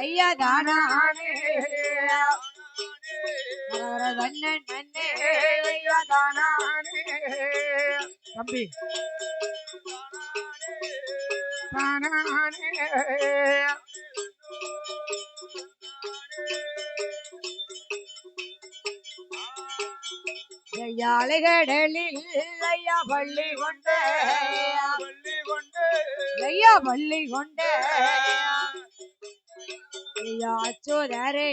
ஐயா தானானே ஹர தன்னன் நன்னே ஐயா தானானே தம்பி. தானானே ஐயா அலைகடலில் ஐயா பள்ளி கொண்ட. பள்ளி கொண்டு. ஐயா பள்ளி கொண்ட. ஐயா அச்சோதரே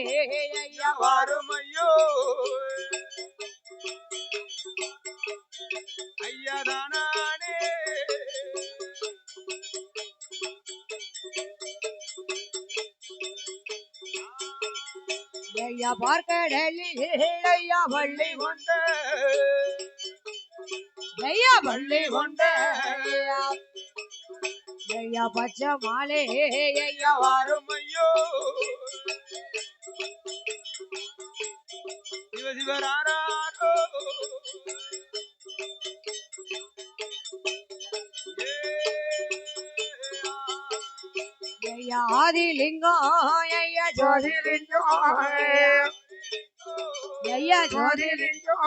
ஐயா வாருமையோ. ஐயா தானானே ஐயா பார்க்கடலில் ஐயா பள்ளி கொண்ட. ஐயா பள்ளி கொண்ட. ஐயா பச்சை மாலே ஐயா. வாருமையோ சிவ சிவராரோ ஐயா ஆதிலிங்கம் ஐயா ஜோதிலிங்கம் ஐயா ஜோதிலிங்கம்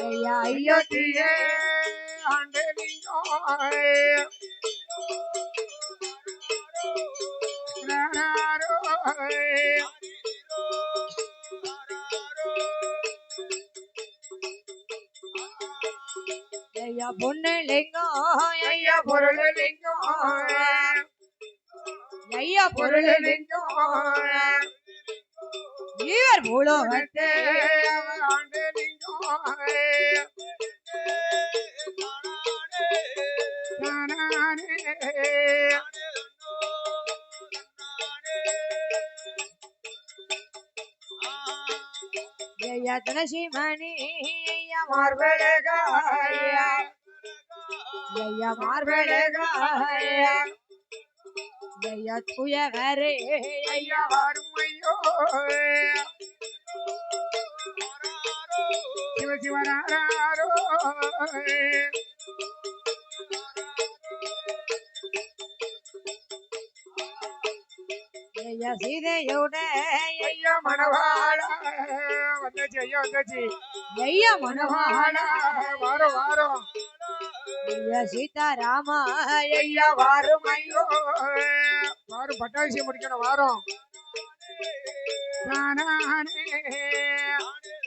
ஐயா ஐயோ தீயே. ஐயா பொண்ணுலிங்கம் ஐயா பொருளுலிங்கம் ஐயா பொருளுலிங்கம் ஈவர் பூலோகத்தே ஐயா துளசி மணி ஐயா மார்பழகாயா ஐயா மார்பழகாயா ஐயா துயகரே ஐயா சிவசிவராரோ ஐயா சீதையோட ஐயா மணவாள வந்தாச்சு. ஐயா வந்தாச்சு ஐயா மனவாள வாரம் வாரம் ஐயா சீதாராமா ஐயா வாரம் ஐயோ. வாரம் பட்டாபிஷேகம் முடிக்கணும் வாரம்.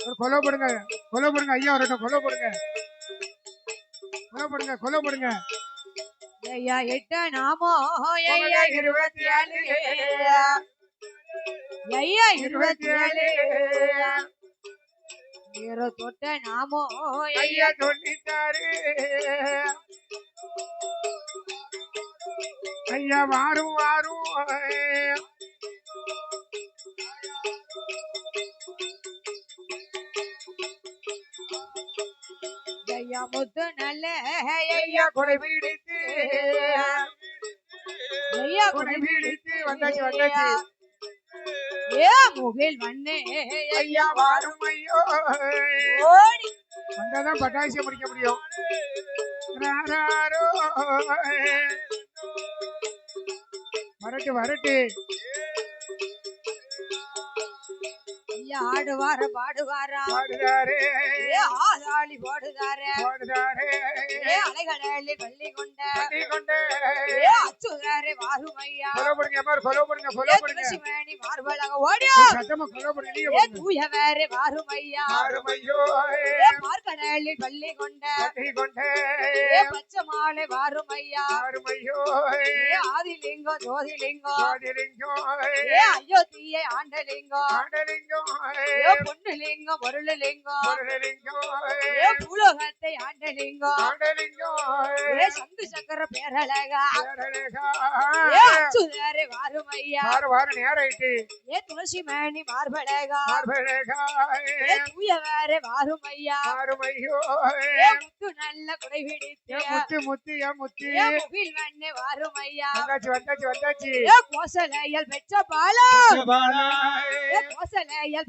ஒரு கொலை போடுங்க கொலை போடுங்க ஐயா வரட்டும் கொலை போடுங்க. கொலை போடுங்க கொலை போடுங்க. ஐயா எட்ட நாமோ? ஐயா இருபத்தி ஏழு ஐயா இருபத்தி ஏழு இரு தொட்ட நாமோ? ஐயா தொண்ணூத்தாறு. ஐயா வாரும் வாரும். ஐயா முத்து நல்ல. ஐயா கொடை பிடித்து வந்தாச்சு வந்தாச்சு. ஏ முகில் வண்ணே ஐயா வாரும் ஐயோ. ஓடி. வந்தாதான் பட்டாசியம் முடிக்க முடியும். வரட்டு வரட்டு. ஐயா ஆடுவார பாடுவாரா? பாடுதாரே. ஆதாளி பாடுதாரே? பாடுதாரே. அலைகடலி வள்ளி கொண்ட கட்டி கொண்டு ஏ அச்சுதாரே வாரும் ஐயா கொலை போடுங்க பாரு ஏ கொலை போடுங்க துளசி மேனி மார்பழக ஓடியோ? சத்தமா போடுங்க நீங்க ஏ தூய வேறு வாரும் ஐயா வாரும் ஐயோ ஏ பார்க்கடலி வள்ளி கொண்ட கட்டி கொண்டு ஏ பச்சை மாலை வாரும் ஐயா வாரும் ஐயோ ஏ ஆதிலிங்கம் ஜோதிலிங்கம் பாதிலிங்கம் ஏ அயோத்தியை ஆண்டலிங்கம் பொண்ணுலிங்கம் பொருளுலிங்கம். பூலோகத்தை ஆண்டலிங்கம். ஏ சங்கு சக்கர பேரழகா. அச்சுதாரே வாரும் ஐயா வார வாரம் நேரம் ஆயிட்டு ஏ துளசி மேனி மார்பழகா. ஏ தூய வேறு வாரும் ஐயா வாரும் ஐயோ ஏ முத்து நல்ல குடை பிடித்து. ஏ முத்து முத்து ஏ முத்து. ஏ முகில் வண்ணே வாரும் ஐயா வந்தாச்சு வந்தாச்சு வந்தாச்சு. ஏ கோசலையல் பெற்ற பாலா. பாலா. ஏ கோசலையல்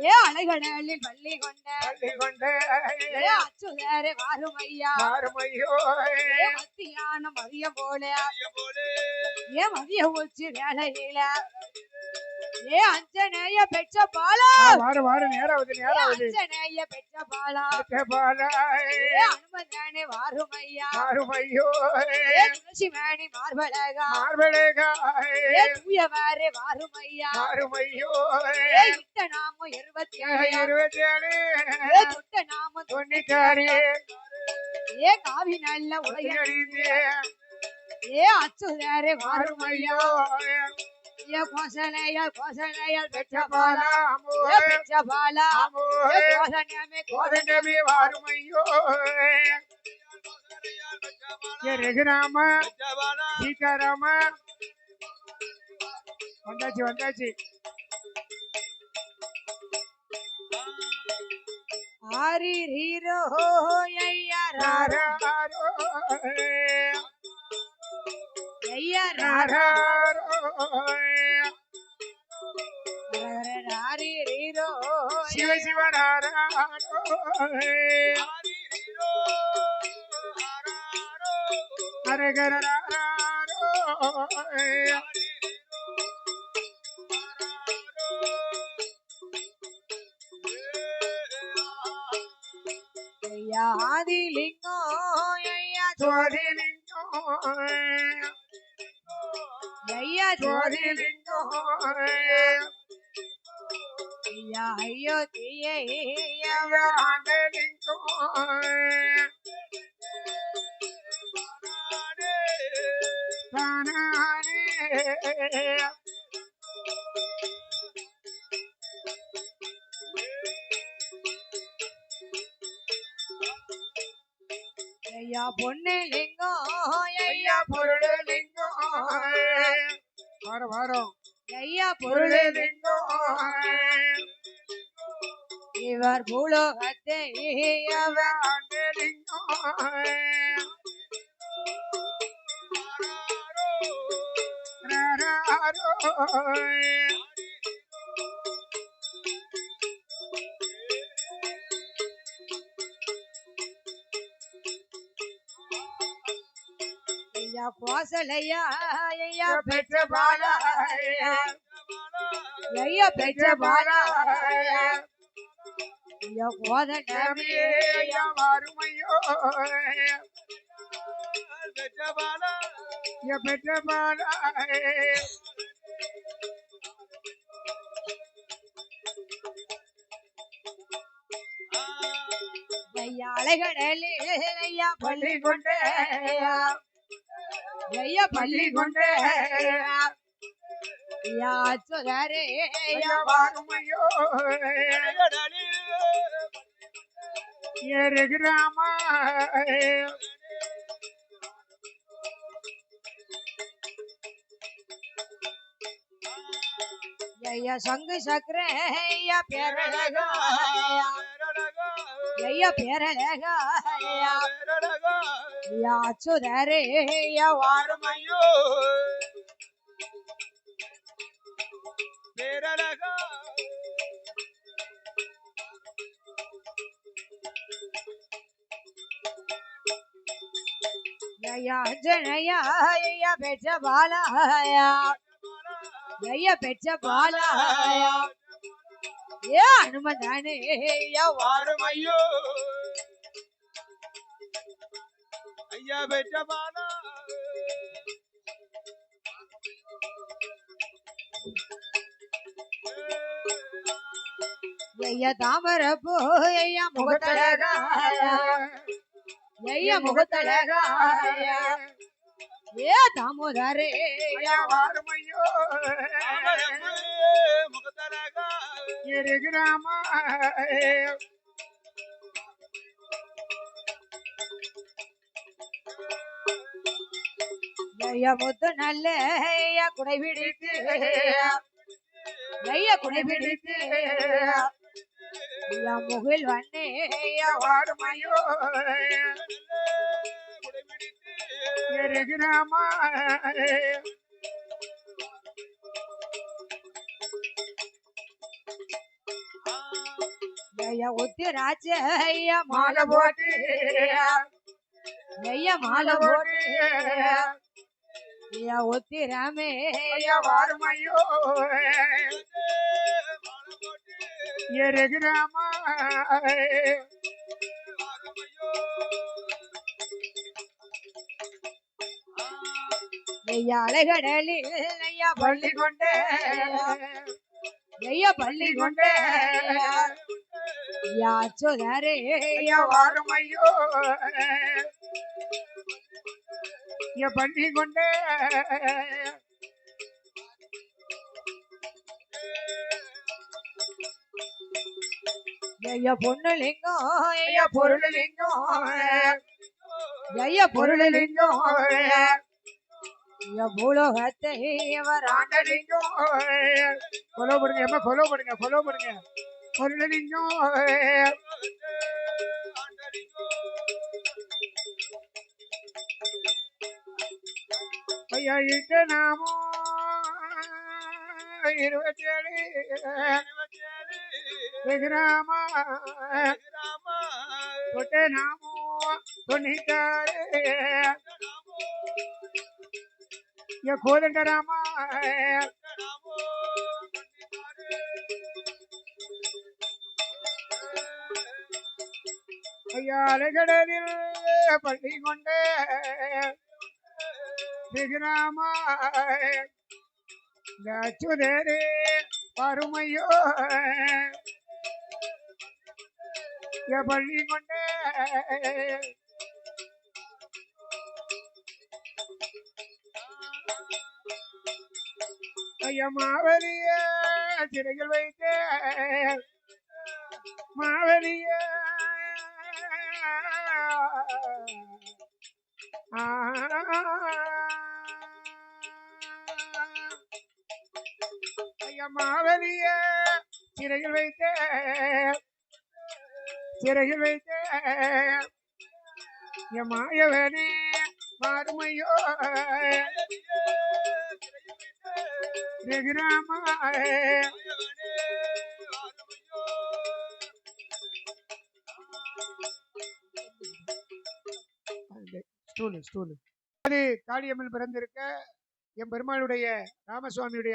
ஏ அலைகடலில் பள்ளி கொண்ட. பள்ளி கொண்ட. ஏ அச்சுதரே வாருமையா. யாரும் ஐயோ ஏ மத்தியானம் மதியம் போல. ஏ மதிய உச்சி வேலையில ஏ அஞ்சனைய பெற்ற பாலா. வாரு வாரு நேரம் ஆகுது அஞ்சனைய பெற்ற பாலா. பாலா. ஏ அனுமதானே வாருமையா. யாரும் ஐயோ ஏ துளசி மேனி மார்பழகா. மார்பழகா. ஏ தூயவாரே வாருமையா. யாரும் ஐயோ ஏ இட்ட நாமம் இருபத்தி ஏழு இருபத்தி ஏழு ஏ துட்ட நாமம் தொண்ணூத்தாறு. ஏ காவி நல்ல உடைய ஏ அச்சுதாரே வாருமையா. ஏ கோசலைய கோசலைய பெற்ற பாலா ஏ பெற்ற பாலா ஏ கோசனமே கோதன கோதண்டமே வாருமையோ ஏ ரகுராம சீதாராம வந்தாச்சு வந்தாச்சு ஆரி ரீரோ ஐயா ராரா ஐயா ராரா ராரி ரீரோ சிவ சிவராரோ அரகராரோ ஐயா ஆதிலிங்கோ ஐயா ஜோதிலிங்கம் ஐயா ஜோதி ஜோதிலிங்கம் ஐயா ஐயோ தீயே ஐயா. பொண்ணு லிங்கம் ஐயா வாரம் வாரம் ஐயா பொருள் இவர் பூலோகத்தை அவர் ஐயா கோசலையா ஐயா பெற்ற பாலா ஐயா. பெற்ற பாலா ஐயா. கோதண்டமே வாருமையோ பெற்ற பாலா ஐயா அலைகடலே ஐயா. பள்ளி பள்ளி கொண்டே ஐயா பள்ளி கொண்டே ஐயா அச்சுதாரே ஐயா. வாருமையோ ஏறுகிறாமா ஐயா சங்கு சக்கர ஐயா. பேரழகா. ஐயா பேரழகா ஐயா. ஐயா அஞ்சனையா ஐயா பெற்ற பாலா ஐயா ஐயா பெற்ற பாலா ஐயா ஏ அனுமதானே ஐயா வாரும் ஐயோ ஐயா பெற்ற பாலா ஐயா தாமரப்பூ ஐயா முகத்தழகா ஐயா ஐயா முகத்தழகா ஐயா ஏ தாமோதரே ஐயா வாருமையோ முகத்தரகா ஏறுகிறாமா ஐயா முத்து நல்ல ஐயா குடை பிடித்து ஐயா. குடை பிடித்து ஐயா. முகில் வண்ணே ஐயா வாடுமையோ குடைபிடித்து எருகிராமா ஐயா உத்திராட்ச ஐயா மாலை போட்டு ஐயா. மாலை போட்டு ஐயா வாருமையோ. எருகிராமா. ஐயா அலைகடலில் ஐயா பள்ளி கொண்டே. ஐயா பள்ளி கொண்டே. ஐயா அச்சுதாரே ஐயா வாருமையோ. ஐயா பள்ளி கொண்டே. ஐயா பொண்ணுலிங்கம் ஐயா ஐயா பொருளிலிங்கம். ஐயா பூலோகத்தை அவர் ஆண்டலிங்கம். கொலோ போடுங்க கொலோ போடுங்க கொலோ போடுங்க ஐயா இட்டு நாமோ இருபத்தி ஏழு கிராமா தொட்டே நாமோ தொண்ணூத்தாறு ஐயா கோதண்ட ராமா ஐயா அலைகடலில் பள்ளி கொண்டே திகிராமா அச்சுதேரே பருமையோ பள்ளி கொண்டே மாவலிய சிறைகள் வைத்தே. மாவலிய ஆ. மாவலிய சிறையில் வைத்தே சிறையில் வைத்தே. என் மாயவனே மாறுமையோ. ரகுராமா. ஸ்டூலு ஸ்டூலு அது காளியம்மன் பிறந்திருக்க என் பெருமாளுடைய ராமசுவாமியுடைய